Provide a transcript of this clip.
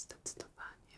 zdecydowanie.